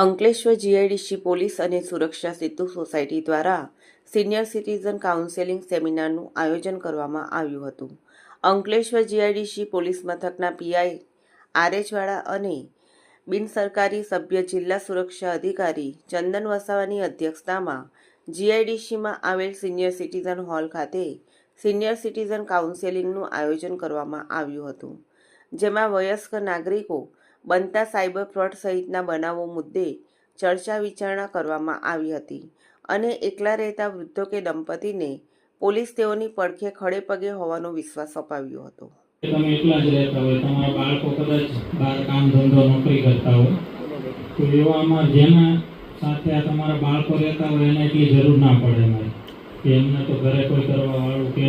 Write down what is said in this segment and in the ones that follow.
Ankleshwar GIDC police અને Suraksha Setu society દ્વારા senior citizen counselling સેમિનારનું આયોજન કરવામાં આવ્યું હતું. અંકલેશ્વર જીઆઈડીસી પોલીસ મથકના પીઆઈ આરએચવાળા અને બિનસરકારી સભ્ય જિલ્લા સુરક્ષા અધિકારી ચંદન વસાવાની અધ્યક્ષતામાં જીઆઈડીસીમાં આવેલ સિનિયર સિટીઝન હોલ ખાતે સિનિયર સિટીઝન કાઉન્સેલિંગનું આયોજન કરવામાં આવ્યું હતું, જેમાં વયસ્ક નાગરિકો બનતા સાયબર ફ્રોડ સહિતના બનાવો મુદ્દે ચર્ચા વિચારણા કરવામાં આવી હતી અને એકલા રહેતા વૃદ્ધો કે દંપતીને પોલીસ તેઓની પડખે ખડે પગે હોવાનો વિશ્વાસ અપાવ્યો હતો. તમે એકલા જ રહેતા હોય, તમારા બાળકો કદાચ બહાર કામ, ધંધો, નોકરી કરતા હોય. તો એવામાં જેના સાથે આ તમારા બાળકો રહેતા હોય, એને એટલી જરૂર ના પડે મારે. કે એમને તો ઘરે કોઈ કરવા વાળું કે,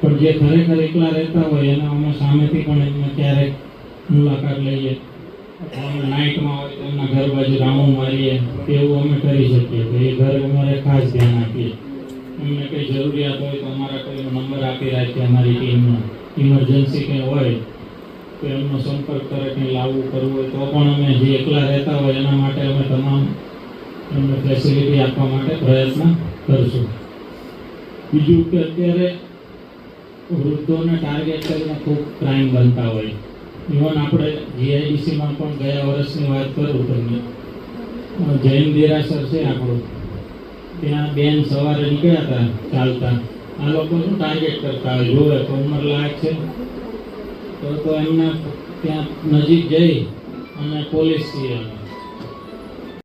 પણ જે ખરેખર એકલા રહેતા હોય, એના અમે સામેથી પણ એમને ક્યારેક મુલાકાત લઈએ. નાઇટમાં હોય તો એમના ઘર બાજુ રાઉન્ડ મારીએ. એવું અમે કરી શકીએ. તો એ ઘર અમારે ખાસ ધ્યાન આપીએ. એમને કંઈ જરૂરિયાત હોય તો અમારા કોઈનો નંબર આપી રાખીએ અમારી ટીમનો. ઇમરજન્સી કંઈ હોય તો એમનો સંપર્ક કરે, કંઈ લાવવું કરવું હોય તો પણ અમે જે એકલા રહેતા હોય એના માટે અમે તમામ એમને ફેસિલિટી આપવા માટે પ્રયત્ન કરશું. બીજું કે અત્યારે વૃદ્ધોને ટાર્ગેટ કરીને ખૂબ ક્રાઇમ બનતા હોય. ઇવન આપણે જીઆઈડીસીમાં પણ ગયા વર્ષની વાત કરું તમને. જૈન દેરાસર છે આપણું. ત્યાં બેન સવારે નીકળ્યા હતા ચાલતા. આ લોકો શું ટાર્ગેટ કરતા હોય? જોવે તો ઉંમર લાયક છે. તો તો એમને ત્યાં નજીક જઈ અને પોલીસ છીએ